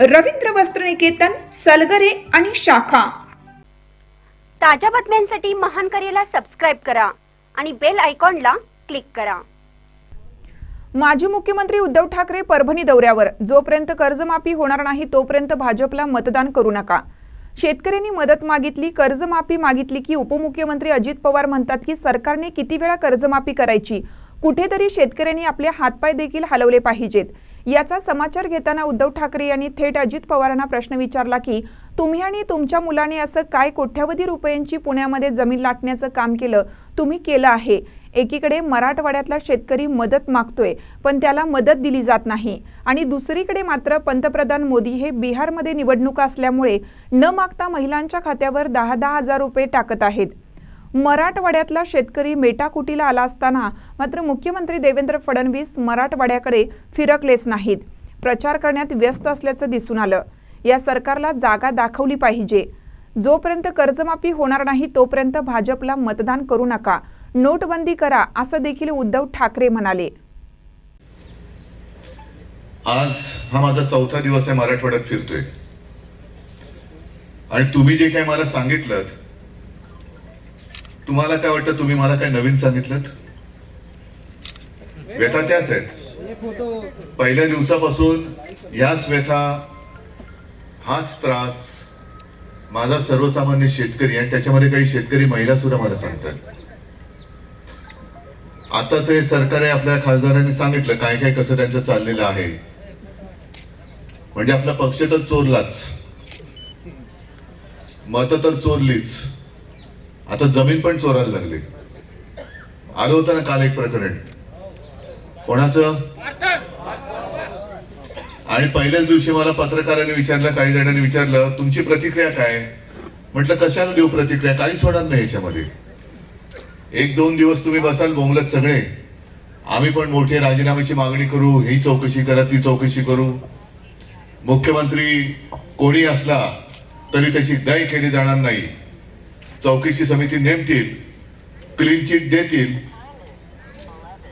रवींद्र वस्त्रनिकेतन सलगरे आणि शाखा. ताज्या बातम्यांसाठी महान करेला सबस्क्राईब करा आणि बेल आयकॉनला क्लिक करा. माजी मुख्यमंत्री उद्धव ठाकरे परभणी दौऱ्यावर. जोपर्यंत कर्जमाफी होणार नाही तोपर्यंत भाजपला मतदान करू नका. शेतकऱ्यांनी मदत मागितली कर्जमाफी मागितली की उपमुख्यमंत्री अजित पवार म्हणतात की सरकारने किती वेळा कर्जमाफी करायची? कुठेतरी शेतकऱ्यांनी आपले हातपाय देखील हलवले पाहिजेत. याचा समाचार घेताना उद्धव ठाकरे यांनी थेट अजित पवारांना प्रश्न विचारला की तुम्ही आणि तुमच्या मुलाने असं काय कोट्यावधी रुपयांची पुण्यामध्ये जमीन लाटण्याचं काम केलं? तुम्ही केलं आहे. एकीकडे मराठवाड्यातला शेतकरी मदत मागतोय पण त्याला मदत दिली जात नाही. आणि दुसरीकडे मात्र पंतप्रधान मोदी हे बिहारमध्ये निवडणुका असल्यामुळे न मागता महिलांच्या खात्यावर दहा दहा हजार रुपये टाकत आहेत. मराठवाड्यातला शेतकरी मेटाकुटीला आला असताना मात्र मुख्यमंत्री देवेंद्र फडणवीस मराठवाड्याकडे फिरकलेच नाहीत. प्रचार करण्यात व्यस्त असल्याचं दिसून आलं. या सरकारला जागा दाखवली पाहिजे. जोपर्यंत कर्जमाफी होणार नाही तोपर्यंत भाजपला मतदान करू नका. नोटबंदी करा असं देखील उद्धव ठाकरे म्हणाले. आज हा माझा चौथा दिवस आहे मराठवाड्यात फिरतोय. आणि तुम्ही जे काही मला सांगितलं तुम्हाला काय वाटतं? तुम्ही मला काय नवीन सांगितलं व्यथा त्याच आहेत. पहिल्या दिवसापासून याच व्यथा हाच त्रास माझा सर्वसामान्य शेतकरी आणि त्याच्यामध्ये काही शेतकरी महिला सुद्धा मला सांगतात. आताच हे सरकार आहे आपल्या खासदारांनी सांगितलं काय काय कसं त्यांचं चाललेलं आहे. म्हणजे आपला पक्ष तर चोरलाच. मत तर चोरलीच. आता जमीन पण चोरायला लागली. आलो होतं ना काल एक प्रकरण. कोणाचं? आणि पहिल्याच दिवशी मला पत्रकारांनी विचारलं काही जणांनी विचारलं तुमची प्रतिक्रिया काय? म्हटलं कशाला देऊ प्रतिक्रिया? काहीच होणार नाही याच्यामध्ये. एक दोन दिवस तुम्ही बसाल बोंबलत सगळे. आम्ही पण मोठे राजीनाम्याची मागणी करू ही चौकशी करा ती चौकशी करू. मुख्यमंत्री कोणी असला तरी त्याची दय केली जाणार नाही. चौकशी समिती नेमतील क्लीन चिट देतील